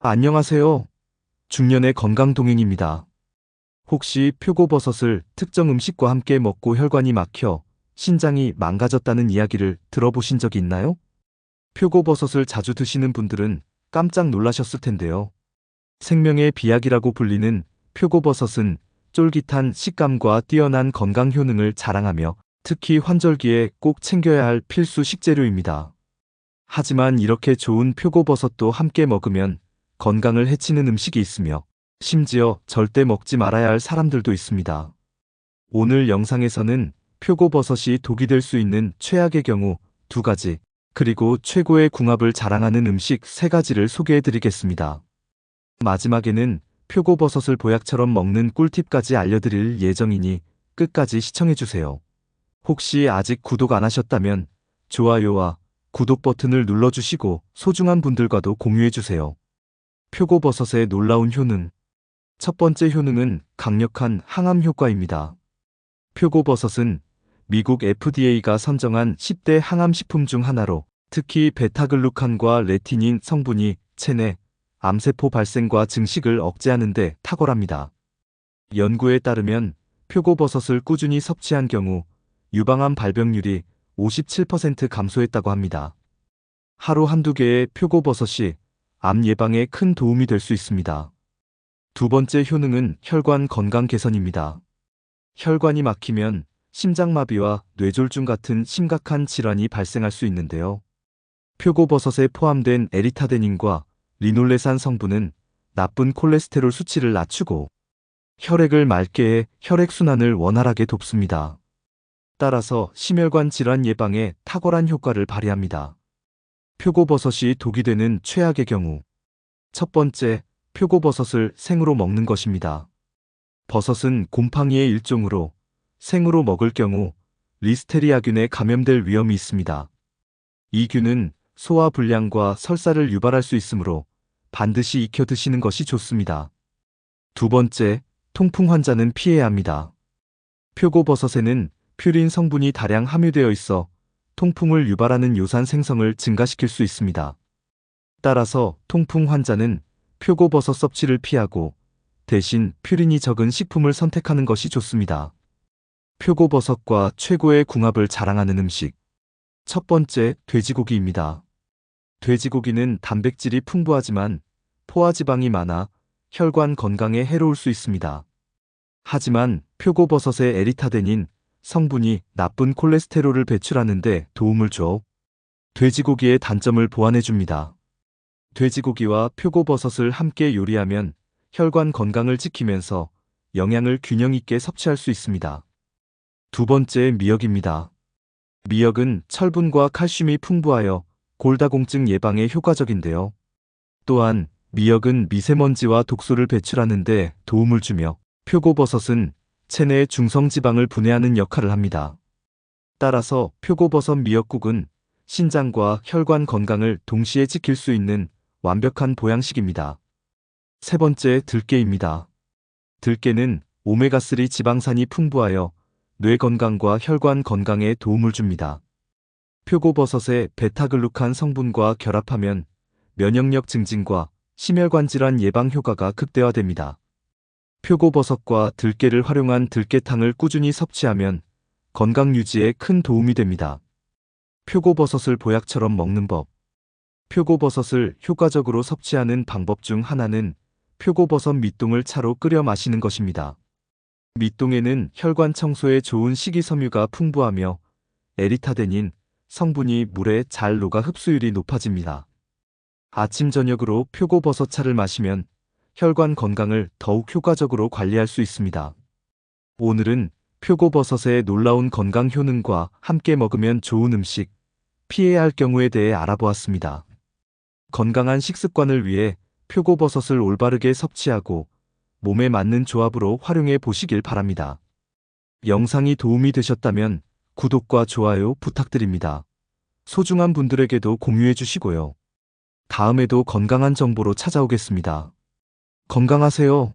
안녕하세요. 중년의 건강동행입니다. 혹시 표고버섯을 특정 음식과 함께 먹고 혈관이 막혀 신장이 망가졌다는 이야기를 들어보신 적이 있나요? 표고버섯을 자주 드시는 분들은 깜짝 놀라셨을 텐데요. 생명의 비약이라고 불리는 표고버섯은 쫄깃한 식감과 뛰어난 건강 효능을 자랑하며 특히 환절기에 꼭 챙겨야 할 필수 식재료입니다. 하지만 이렇게 좋은 표고버섯도 함께 먹으면 건강을 해치는 음식이 있으며 심지어 절대 먹지 말아야 할 사람들도 있습니다. 오늘 영상에서는 표고버섯이 독이 될 수 있는 최악의 경우 두 가지, 그리고 최고의 궁합을 자랑하는 음식 세 가지를 소개해 드리겠습니다. 마지막에는 표고버섯을 보약처럼 먹는 꿀팁까지 알려드릴 예정이니 끝까지 시청해주세요. 혹시 아직 구독 안 하셨다면 좋아요와 구독 버튼을 눌러주시고 소중한 분들과도 공유해주세요. 표고버섯의 놀라운 효능. 첫 번째 효능은 강력한 항암 효과입니다. 표고버섯은 미국 FDA가 선정한 10대 항암식품 중 하나로 특히 베타글루칸과 레티닌 성분이 체내 암세포 발생과 증식을 억제하는 데 탁월합니다. 연구에 따르면 표고버섯을 꾸준히 섭취한 경우 유방암 발병률이 57% 감소했다고 합니다. 하루 한두 개의 표고버섯이 암 예방에 큰 도움이 될 수 있습니다. 두 번째 효능은 혈관 건강 개선입니다. 혈관이 막히면 심장마비와 뇌졸중 같은 심각한 질환이 발생할 수 있는데요. 표고버섯에 포함된 에리타데닌과 리놀레산 성분은 나쁜 콜레스테롤 수치를 낮추고 혈액을 맑게 해 혈액순환을 원활하게 돕습니다. 따라서 심혈관 질환 예방에 탁월한 효과를 발휘합니다. 표고버섯이 독이 되는 최악의 경우 첫 번째, 표고버섯을 생으로 먹는 것입니다. 버섯은 곰팡이의 일종으로 생으로 먹을 경우 리스테리아균에 감염될 위험이 있습니다. 이 균은 소화 불량과 설사를 유발할 수 있으므로 반드시 익혀 드시는 것이 좋습니다. 두 번째, 통풍 환자는 피해야 합니다. 표고버섯에는 퓨린 성분이 다량 함유되어 있어 통풍을 유발하는 요산 생성을 증가시킬 수 있습니다. 따라서 통풍 환자는 표고버섯 섭취를 피하고 대신 퓨린이 적은 식품을 선택하는 것이 좋습니다. 표고버섯과 최고의 궁합을 자랑하는 음식. 첫 번째, 돼지고기입니다. 돼지고기는 단백질이 풍부하지만 포화지방이 많아 혈관 건강에 해로울 수 있습니다. 하지만 표고버섯의 에리타데닌, 성분이 나쁜 콜레스테롤을 배출하는데 도움을 줘 돼지고기의 단점을 보완해줍니다. 돼지고기와 표고버섯을 함께 요리하면 혈관 건강을 지키면서 영양을 균형 있게 섭취할 수 있습니다. 두 번째 미역입니다. 미역은 철분과 칼슘이 풍부하여 골다공증 예방에 효과적인데요. 또한 미역은 미세먼지와 독소를 배출하는데 도움을 주며 표고버섯은 체내의 중성지방을 분해하는 역할을 합니다. 따라서 표고버섯 미역국은 신장과 혈관 건강을 동시에 지킬 수 있는 완벽한 보양식입니다. 세 번째 들깨입니다. 들깨는 오메가3 지방산이 풍부하여 뇌 건강과 혈관 건강에 도움을 줍니다. 표고버섯의 베타글루칸 성분과 결합하면 면역력 증진과 심혈관 질환 예방 효과가 극대화됩니다. 표고버섯과 들깨를 활용한 들깨탕을 꾸준히 섭취하면 건강 유지에 큰 도움이 됩니다. 표고버섯을 보약처럼 먹는 법. 표고버섯을 효과적으로 섭취하는 방법 중 하나는 표고버섯 밑동을 차로 끓여 마시는 것입니다. 밑동에는 혈관 청소에 좋은 식이섬유가 풍부하며 에리타데닌 성분이 물에 잘 녹아 흡수율이 높아집니다. 아침 저녁으로 표고버섯차를 마시면 혈관 건강을 더욱 효과적으로 관리할 수 있습니다. 오늘은 표고버섯의 놀라운 건강 효능과 함께 먹으면 좋은 음식, 피해야 할 경우에 대해 알아보았습니다. 건강한 식습관을 위해 표고버섯을 올바르게 섭취하고 몸에 맞는 조합으로 활용해 보시길 바랍니다. 영상이 도움이 되셨다면 구독과 좋아요 부탁드립니다. 소중한 분들에게도 공유해 주시고요. 다음에도 건강한 정보로 찾아오겠습니다. 건강하세요.